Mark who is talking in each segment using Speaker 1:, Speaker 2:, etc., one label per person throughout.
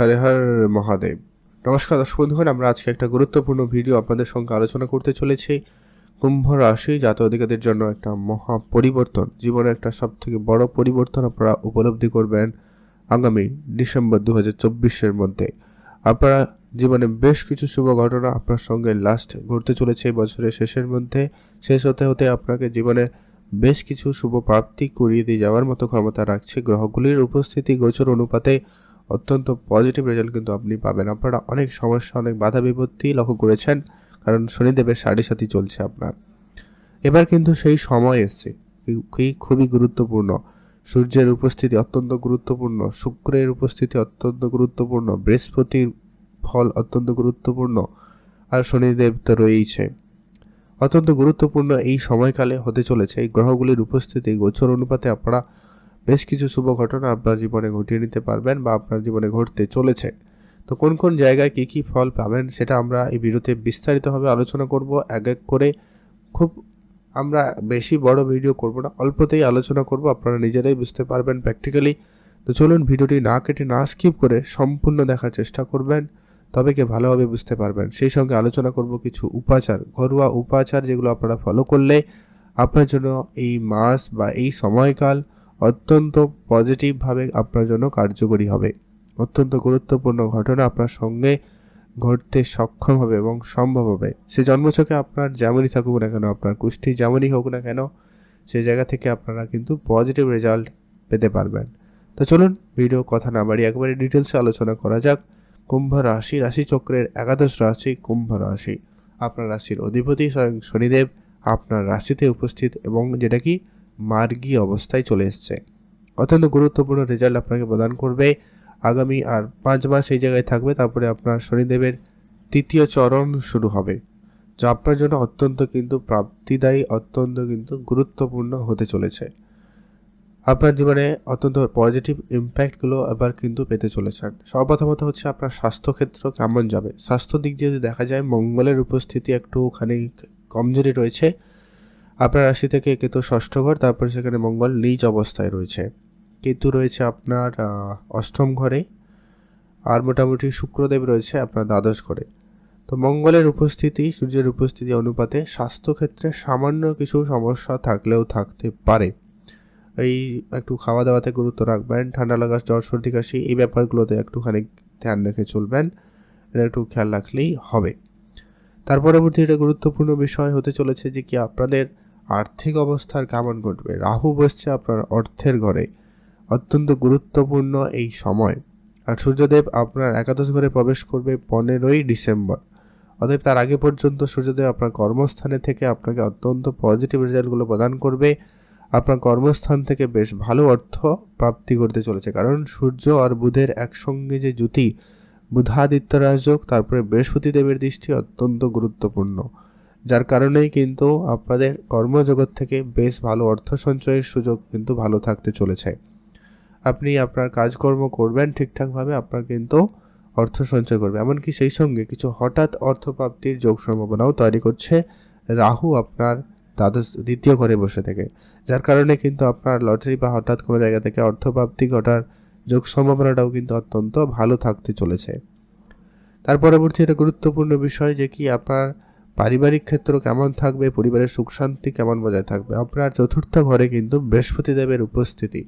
Speaker 1: হরে হর মহাদেব। নমস্কার দর্শক বন্ধুগণ, আমরা আজকে একটা গুরুত্বপূর্ণ ভিডিও আপনাদের সঙ্গে আলোচনা করতে চলেছি। কুম্ভ রাশি জাতীয় অধিকারীদের জন্য একটা মহা পরিবর্তন জীবনে একটা সব থেকে বড় পরিবর্তন আপনারা উপলব্ধি করবেন আগামী ডিসেম্বর দু হাজার মধ্যে। আপনারা জীবনে বেশ কিছু শুভ ঘটনা আপনার সঙ্গে লাস্ট ঘটতে চলেছে বছরের শেষের মধ্যে। শেষ হতে হতে আপনাকে জীবনে বেশ কিছু শুভ প্রাপ্তি করিয়ে দিয়ে যাওয়ার মতো ক্ষমতা রাখছে। গ্রহগুলির উপস্থিতি গোচর অনুপাতে অত্যন্ত পজিটিভ রেজাল্ট কিন্তু আপনি পাবেন। আপনারা অনেক সমস্যা, অনেক বাধা বিপত্তি লক্ষ্য করেছেন, কারণ শনিদেবের সাড়ে সাথী চলছে আপনার। এবার কিন্তু সেই সময় এসছে খুবই গুরুত্বপূর্ণ। সূর্যের উপস্থিতি অত্যন্ত গুরুত্বপূর্ণ, শুক্রের উপস্থিতি অত্যন্ত গুরুত্বপূর্ণ, বৃহস্পতির ফল অত্যন্ত গুরুত্বপূর্ণ, আর শনিদেব তো রয়েইছে। অত্যন্ত গুরুত্বপূর্ণ এই সময়কালে হতে চলেছে। এই গ্রহগুলির উপস্থিতি, গোচর অনুপাতে আপনারা বেশ কিছু শুভ ঘটনা আপনার জীবনে ঘটিয়ে নিতে পারবেন বা আপনার জীবনে ঘটতে চলেছে। তো কোন কোন জায়গায় কী কী ফল পাবেন সেটা আমরা এই ভিডিওতে বিস্তারিতভাবে আলোচনা করব। এক এক করে খুব আমরা বেশি বড় ভিডিও করব না, অল্পতেই আলোচনা করব। আপনারা নিজেরাই বুঝতে পারবেন প্র্যাকটিক্যালি তো চলুন ভিডিওটি না কেটে, না স্কিপ করে সম্পূর্ণ দেখার চেষ্টা করবেন, তবে কে ভালোভাবে বুঝতে পারবেন। সেই সঙ্গে আলোচনা করব কিছু উপাচার, ঘরোয়া উপাচার যেগুলো আপনারা ফলো করলে আপনার জন্য এই মাস বা এই সময়কাল অত্যন্ত পজিটিভভাবে আপনার জন্য কার্যকরী হবে। অত্যন্ত গুরুত্বপূর্ণ ঘটনা আপনার সঙ্গে ঘটতে সক্ষম হবে এবং সম্ভব হবে। সে জন্মছকে আপনার যেমনই থাকুক না কেন, আপনার কুষ্টি যেমনই হোক না কেন সেই জায়গা থেকে আপনারা কিন্তু পজিটিভ রেজাল্ট পেতে পারবেন। তো চলুন ভিডিও কথা না বাড়ি একবারে ডিটেলসে আলোচনা করা যাক। কুম্ভ রাশি রাশিচক্রের একাদশ রাশি, কুম্ভ রাশি। আপনার রাশির অধিপতি স্বয়ং শনিদেব আপনার রাশিতে উপস্থিত এবং যেটা কি মার্গী অবস্থায় চলে এসছে। অত্যন্ত গুরুত্বপূর্ণ রেজাল্ট আপনাকে প্রদান করবে। আগামী আর পাঁচ মাস এই জায়গায় থাকবে, তারপরে আপনার শনিদেবের তৃতীয় চরণ শুরু হবে, যা আপনার জন্য অত্যন্ত কিন্তু প্রাপ্তিদায়ী, অত্যন্ত কিন্তু গুরুত্বপূর্ণ হতে চলেছে। আপনার জীবনে অত্যন্ত পজিটিভ ইম্প্যাক্টগুলো এবার কিন্তু পেতে চলেছেন। সর্বপ্রথমত হচ্ছে আপনার স্বাস্থ্যক্ষেত্র কেমন যাবে? স্বাস্থ্য দিক দিয়ে যদি দেখা যায়, মঙ্গলের উপস্থিতি একটুখানি কমজোরি রয়েছে। আপনার রাশি থেকে কেতু ষষ্ঠ ঘর, তারপরে সেখানে মঙ্গল নিজ অবস্থায় রয়েছে। কেতু রয়েছে আপনার অষ্টম ঘরে, আর মোটামুটি শুক্রদেব রয়েছে আপনার দ্বাদশ ঘরে। তো মঙ্গলের উপস্থিতি, সূর্যের উপস্থিতি অনুপাতে স্বাস্থ্যক্ষেত্রে সামান্য কিছু সমস্যা থাকলেও থাকতে পারে। এই একটু খাওয়া দাওয়াতে গুরুত্ব রাখবেন, ঠান্ডা লাগা জ্বর, সর্দি কাশি, এই ব্যাপারগুলোতে একটুখানি ধ্যান রেখে চলবেন, এটা একটু খেয়াল রাখলেই হবে। তার পরবর্তী এটা গুরুত্বপূর্ণ বিষয় হতে চলেছে যে কি আপনাদের আর্থিক অবস্থার কেমন ঘটবে? রাহু বসছে আপনার অর্থের ঘরে। অত্যন্ত গুরুত্বপূর্ণ এই সময়। আর সূর্যদেব আপনার একাদশ ঘরে প্রবেশ করবে পনেরোই ডিসেম্বর। অতএব তার আগে পর্যন্ত সূর্যদেব আপনার কর্মস্থানে থেকে আপনাকে অত্যন্ত পজিটিভ রেজাল্টগুলো প্রদান করবে। আপনার কর্মস্থান থেকে বেশ ভালো অর্থ প্রাপ্তি করতে চলেছে। কারণ সূর্য আর বুধের একসঙ্গে যে জ্যোতি বুধাদিত্য রাজযোগ তারপরে বৃহস্পতি দেবের দৃষ্টি অত্যন্ত গুরুত্বপূর্ণ। যার কারণেই কিন্তু আপনাদের কর্মজগৎ থেকে বেশ ভালো অর্থ সঞ্চয়ের সুযোগ কিন্তু ভালো থাকতে চলেছে। আপনি আপনার কাজকর্ম করবেন ঠিকঠাকভাবে, আপনার কিন্তু অর্থ সঞ্চয় করবে। এমনকি সেই সঙ্গে কিছু হঠাৎ অর্থপ্রাপ্তির যোগ সম্ভাবনাও তৈরি করছে রাহু আপনার দ্বাদশ, দ্বিতীয় ঘরে বসে থেকে। যার কারণে কিন্তু আপনার লটারি বা হঠাৎ কোনো জায়গা থেকে অর্থপ্রাপ্তি ঘটার যোগ সম্ভাবনাটাও কিন্তু অত্যন্ত ভালো থাকতে চলেছে। তার পরবর্তী একটা গুরুত্বপূর্ণ বিষয় যে কি আপনার পারিবারিক ক্ষেত্র কেমন থাকবে, পরিবারের সুখ শান্তি কেমন বজায় থাকবে, আপনার চতুর্থ ঘরে কিন্তু বৃহস্পতি দেবের উপস্থিতি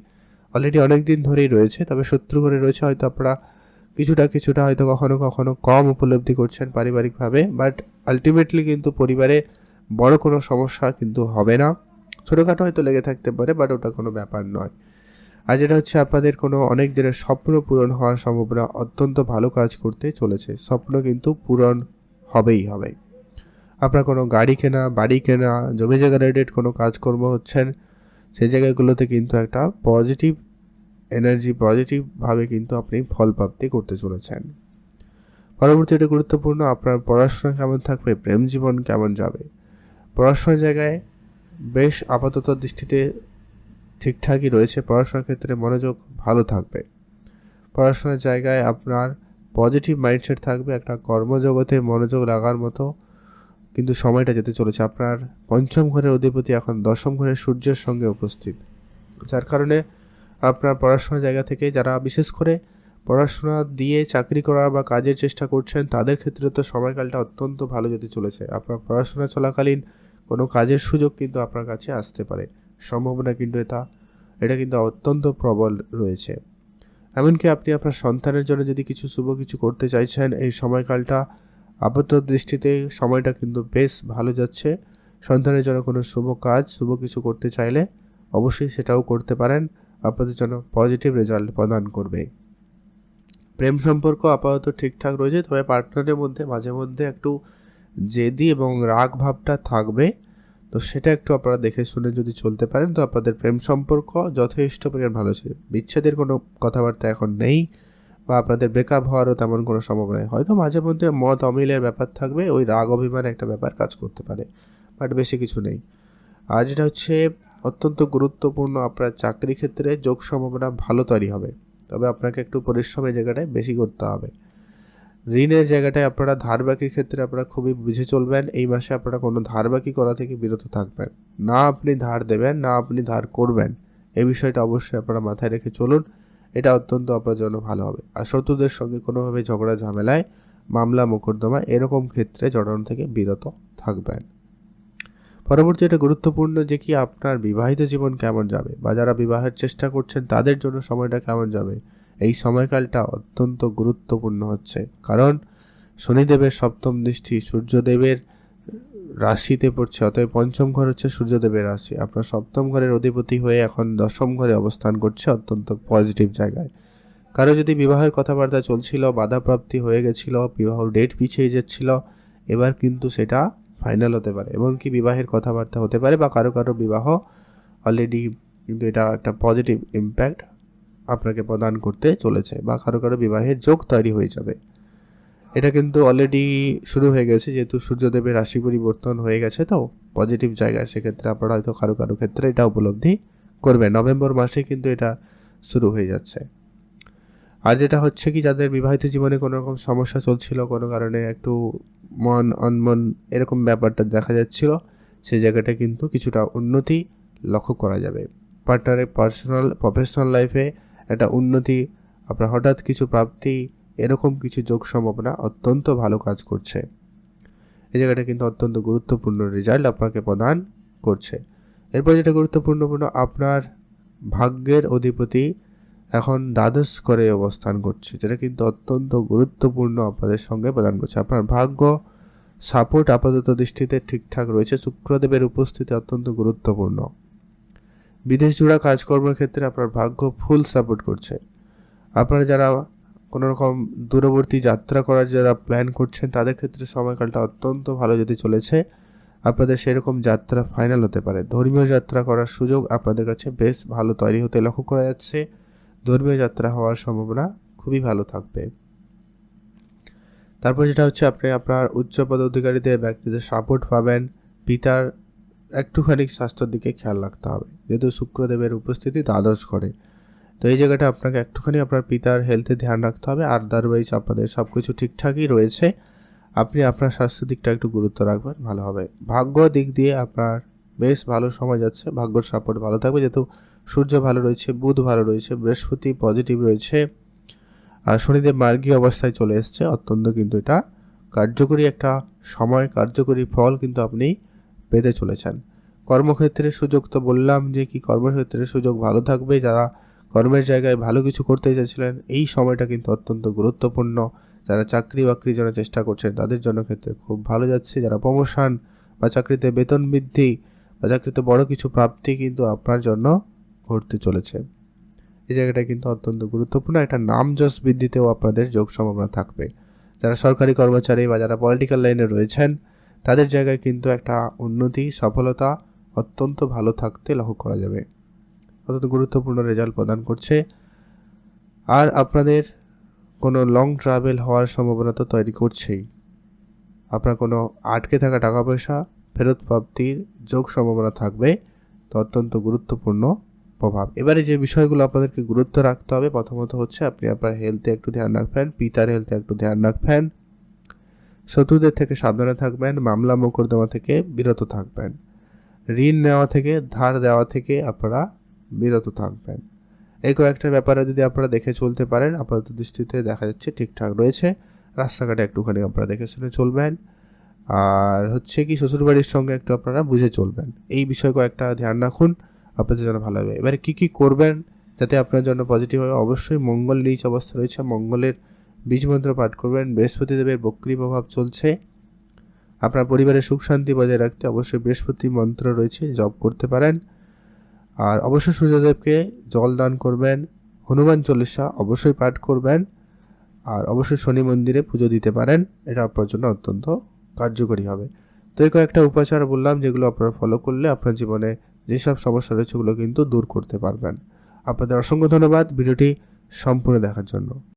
Speaker 1: অলরেডি অনেক দিন ধরেই রয়েছে, তবে শত্রু ঘরে রয়েছে, হয়তো আপনারা কিছুটা কিছুটা হয়তো কখনো কখনো কম উপলব্ধি করছেন পারিবারিকভাবে বাট আলটিমেটলি কিন্তু পরিবারে বড় কোনো সমস্যা কিন্তু হবে না। ছোটোখাটো হয়তো লেগে থাকতে পারে বাট ওটা কোনো ব্যাপার নয়। আর যেটা হচ্ছে, আপনাদের কোনো অনেক দিনের স্বপ্ন পূরণ হওয়ার সম্ভাবনা অত্যন্ত ভালো কাজ করতে চলেছে, স্বপ্ন কিন্তু পূরণ হবেই হবে। আপনার কোনো গাড়ি কেনা, বাড়ি কেনা, জমি জায়গা রিলেটেড কোনো কাজকর্ম হচ্ছেন, সেই জায়গাগুলোতে কিন্তু একটা পজিটিভ এনার্জি পজিটিভভাবে কিন্তু আপনি ফল প্রাপ্তি করতে চলেছেন। পরবর্তী এটা গুরুত্বপূর্ণ, আপনার পড়াশোনা কেমন থাকবে, প্রেম জীবন কেমন যাবে? পড়াশোনার জায়গায় বেশ আপাতত দৃষ্টিতে ঠিকঠাকই রয়েছে, পড়াশোনার ক্ষেত্রে মনোযোগ ভালো থাকবে। পড়াশোনার জায়গায় আপনার পজিটিভ মাইন্ডসেট থাকবে, একটা কর্মজগতে মনোযোগ লাগার মতো কিন্তু সময়টা যেতে চলেছে। আপনার পঞ্চম ঘরের অধিপতি এখন দশম ঘরের সূর্যের সঙ্গে উপস্থিত। যার কারণে আপনার পড়াশোনার জায়গা থেকে যারা বিশেষ করে পড়াশোনা দিয়ে চাকরি করার বা কাজের চেষ্টা করছেন, তাদের ক্ষেত্রে তো সময়কালটা অত্যন্ত ভালো যেতে চলেছে। আপনার পড়াশোনা চলাকালীন কোনো কাজের সুযোগ কিন্তু আপনার কাছে আসতে পারে। সম্ভাবনা কিন্তু এটা এটা কিন্তু অত্যন্ত প্রবল রয়েছে। এমনকি আপনি আপনার সন্তানের জন্য যদি কিছু শুভ কিছু করতে চাইছেন, এই সময়কালটা আপাতত দৃষ্টিতে সময়টা কিন্তু বেশ ভালো যাচ্ছে। সন্তানের জন্য কোনো শুভ কাজ, শুভ কিছু করতে চাইলে অবশ্যই সেটাও করতে পারেন। আপনাদের জন্য পজিটিভ রেজাল্ট প্রদান করবে। প্রেম সম্পর্ক আপাতত ঠিকঠাক রয়েছে, তবে পার্টনারের মধ্যে, মাঝে মধ্যে একটু জেদি এবং রাগ ভাবটা থাকবে। তো সেটা একটু আপনারা দেখে শুনে যদি চলতে পারেন, তো আপনাদের প্রেম সম্পর্ক যথেষ্ট পরিমাণ ভালো আছে বিচ্ছেদের কোনো কথাবার্তা এখন নেই। বা আপনাদের ব্রেকআপ হওয়ারও তেমন কোনো সম্ভাবনা নেই। হয়তো মাঝে মধ্যে মত অমিলের ব্যাপার থাকবে, ওই রাগ অভিমান একটা ব্যাপার কাজ করতে পারে বাট বেশি কিছু নেই। আর যেটা হচ্ছে, অত্যন্ত গুরুত্বপূর্ণ আপনার চাকরি ক্ষেত্রে যোগ সম্ভাবনা ভালো তৈরি হবে, তবে আপনাকে একটু পরিশ্রমের জায়গাটায় বেশি করতে হবে। ঋণের জায়গাটায় আপনারা ধার বাকির ক্ষেত্রে আপনারা খুবই বুঝে চলবেন, এই মাসে আপনারা কোনো ধার বাকি করা থেকে বিরত থাকবেন। না আপনি ধার দেবেন, না আপনি ধার করবেন এই বিষয়টা অবশ্যই আপনারা মাথায় রেখে চলুন। এটা অত্যন্ত আপনার জন্য ভালো হবে। আর শত্রুদের সঙ্গে কোনোভাবে ঝগড়া, ঝামেলায় মামলা, মোকদ্দমা এরকম ক্ষেত্রে জড়ানো থেকে বিরত থাকবেন। পরবর্তী এটা গুরুত্বপূর্ণ যে কি আপনার বিবাহিত জীবন কেমন যাবে বা যারা বিবাহের চেষ্টা করছেন তাদের জন্য সময়টা কেমন যাবে? এই সময়কালটা অত্যন্ত গুরুত্বপূর্ণ হচ্ছে। কারণ শনিদেবের সপ্তম দৃষ্টি সূর্যদেবের রাশিতে পড়ছে, অতএব পঞ্চম ঘর হচ্ছে সূর্যদেবের রাশি। আপনার সপ্তম ঘরের অধিপতি হয়ে এখন দশম ঘরে অবস্থান করছে অত্যন্ত পজিটিভ জায়গায়। কারও যদি বিবাহের কথাবার্তা চলছিল, বাধাপ্রাপ্তি হয়ে গেছিল, বিবাহ ডেট পিছিয়ে যাচ্ছিল, এবার কিন্তু সেটা ফাইনাল হতে পারে। এবং কি বিবাহের কথাবার্তা হতে পারে বা কারও কারও বিবাহ অলরেডি কিন্তু এটা একটা পজিটিভ ইম্প্যাক্ট আপনাকে প্রদান করতে চলেছে বা কারও কারও বিবাহের যোগ তৈরি হয়ে যাবে। এটা কিন্তু অলরেডি শুরু হয়ে গেছে, যেহেতু সূর্যদেবের রাশি পরিবর্তন হয়ে গেছে তো পজিটিভ জায়গায় সেক্ষেত্রে আপনারা হয়তো কারও কারও ক্ষেত্রে এটা উপলব্ধি করবেন। নভেম্বর মাসে কিন্তু এটা শুরু হয়ে যাচ্ছে। আর যেটা হচ্ছে কি, যাদের বিবাহিত জীবনে কোনো রকম সমস্যা চলছিল, কোনো কারণে একটু মন অনমন এরকম ব্যাপারটা দেখা যাচ্ছিল সেই জায়গাটা কিন্তু কিছুটা উন্নতি লক্ষ্য করা যাবে। পার্টনারের পার্সোনাল প্রফেশনাল লাইফে একটা উন্নতি, আপনার হঠাৎ কিছু প্রাপ্তি এরকম কিছু যোগ সম্ভাবনা অত্যন্ত ভালো কাজ করছে। এই জায়গাটা কিন্তু অত্যন্ত গুরুত্বপূর্ণ রেজাল্ট আপনাকে প্রদান করছে। এরপর যেটা গুরুত্বপূর্ণপূর্ণ আপনার ভাগ্যের অধিপতি এখন দ্বাদশ করে অবস্থান করছে, যেটা কিন্তু অত্যন্ত গুরুত্বপূর্ণ আপনাদের সঙ্গে প্রদান করছে। আপনার ভাগ্য সাপোর্ট আপাতত দৃষ্টিতে ঠিকঠাক রয়েছে। শুক্রদেবের উপস্থিতি অত্যন্ত গুরুত্বপূর্ণ। বিদেশ জোড়া কাজকর্মের ক্ষেত্রে আপনার ভাগ্য ফুল সাপোর্ট করছে। আপনারা যারা কোনো রকম দূরবর্তী যাত্রা করার যারা প্ল্যান করছেন, তাদের ক্ষেত্রে সময়কালটা অত্যন্ত ভালো যেতে চলেছে। আপনাদের সেরকম যাত্রা ফাইনাল হতে পারে। ধর্মীয় যাত্রা করার সুযোগ আপনাদের কাছে বেশ ভালো তৈরি হতে লক্ষ্য করা যাচ্ছে। ধর্মীয় যাত্রা হওয়ার সম্ভাবনা খুবই ভালো থাকবে। তারপর যেটা হচ্ছে, আপনি আপনার উচ্চ পদাধিকারীদের, ব্যক্তিদের সাপোর্ট পাবেন। পিতার একটুখানি স্বাস্থ্যের দিকে খেয়াল রাখতে হবে। যেহেতু শুক্রদেবের উপস্থিতি দ্বাদশ করে তো এই জায়গাটা আপনাকে একটুখানি আপনার পিতার হেলথে ধ্যান রাখতে হবে। আদারওয়াইজ আপনাদের সব কিছু ঠিকঠাকই রয়েছে। আপনি আপনার স্বাস্থ্য দিকটা একটু গুরুত্ব রাখবেন, ভালো হবে। ভাগ্য দিক দিয়ে আপনার বেশ ভালো সময় যাচ্ছে। ভাগ্যর সাপোর্ট ভালো থাকবে। যেহেতু সূর্য ভালো রয়েছে, বুধ ভালো রয়েছে, বৃহস্পতি পজিটিভ রয়েছে। আর শনিদেব মার্গী অবস্থায় চলে এসছে। অত্যন্ত কিন্তু এটা কার্যকরী একটা সময়, কার্যকরী ফল কিন্তু আপনি পেতে চলেছেন। কর্মক্ষেত্রে সুযোগ তো বললাম যে কি কর্মক্ষেত্রে সুযোগ ভালো থাকবে। যারা কর্মের জায়গায় ভালো কিছু করতে চাইছিলেন এই সময়টা কিন্তু অত্যন্ত গুরুত্বপূর্ণ। যারা চাকরি বাকরির জন্য চেষ্টা করছেন, তাদের জন্য ক্ষেত্রে খুব ভালো যাচ্ছে। যারা প্রমোশন বা চাকরিতে বেতন বৃদ্ধি বা চাকরিতে বড় কিছু প্রাপ্তি কিন্তু আপনার জন্য ঘটতে চলেছে। এই জায়গাটা কিন্তু অত্যন্ত গুরুত্বপূর্ণ। একটা নাম যশ বৃদ্ধিতেও আপনাদের যোগ সম্ভাবনা থাকবে। যারা সরকারি কর্মচারী বা যারা পলিটিক্যাল লাইনে রয়েছেন, তাদের জায়গায় কিন্তু একটা উন্নতি, সফলতা অত্যন্ত ভালো থাকতে লক্ষ্য করা যাবে। অত্যন্ত গুরুত্বপূর্ণ রেজাল্ট প্রদান করছে। আর আপনাদের কোনো লং ট্রাভেল হওয়ার সম্ভাবনা তো তৈরি করছেই। আপনার কোনো আটকে থাকা টাকা পয়সা ফেরত প্রাপ্তির যোগ সম্ভাবনা থাকবে। তো অত্যন্ত গুরুত্বপূর্ণ প্রভাব। এবারে যে বিষয়গুলো আপনাদেরকে গুরুত্ব রাখতে হবে, প্রথমত হচ্ছে আপনি আপনার হেলথে একটু ধ্যান রাখবেন, পিতার হেলথে একটু ধ্যান রাখবেন। শত্রুদের থেকে সাবধানে থাকবেন মামলা মোকদ্দমা থেকে বিরত থাকবেন। ঋণ নেওয়া থেকে, ধার দেওয়া থেকে আপনারা বিরত থাকবেন। এই কয়েকটা ব্যাপারে যদি আপনারা দেখে চলতে পারেন, আপাতত দৃষ্টিতে দেখা যাচ্ছে ঠিকঠাক রয়েছে। রাস্তাঘাটে একটুখানি আপনারা দেখে শুনে চলবেন। আর হচ্ছে কি, শ্বশুরবাড়ির সঙ্গে একটু আপনারা বুঝে চলবেন। এই বিষয়ে কয়েকটা ধ্যান রাখুন, আপনাদের জন্য ভালো হবে। এবারে কী কী করবেন যাতে আপনার জন্য পজিটিভ হবে অবশ্যই মঙ্গল নিচ অবস্থা রয়েছে। মঙ্গলের বীজ মন্ত্র পাঠ করবেন। বৃহস্পতি দেবের বক্রি প্রভাব চলছে। আপনার পরিবারের সুখ শান্তি বজায় রাখতে অবশ্যই বৃহস্পতি মন্ত্র রয়েছে, জপ করতে পারেন। আর অবশ্যই সূর্যদেবকে জল দান করবেন, হনুমান চল্লিশা অবশ্যই পাঠ করবেন, আর অবশ্যই শনি মন্দিরে পুজো দিতে পারেন। এটা আপনার জন্য অত্যন্ত কার্যকরী হবে। তো এই কয়েকটা উপাচার বললাম, যেগুলো আপনারা ফলো করলে আপনার জীবনে যেসব সমস্যা রয়েছে ওগুলো কিন্তু দূর করতে পারবেন। আপনাদের অসংখ্য ধন্যবাদ ভিডিওটি সম্পূর্ণ দেখার জন্য।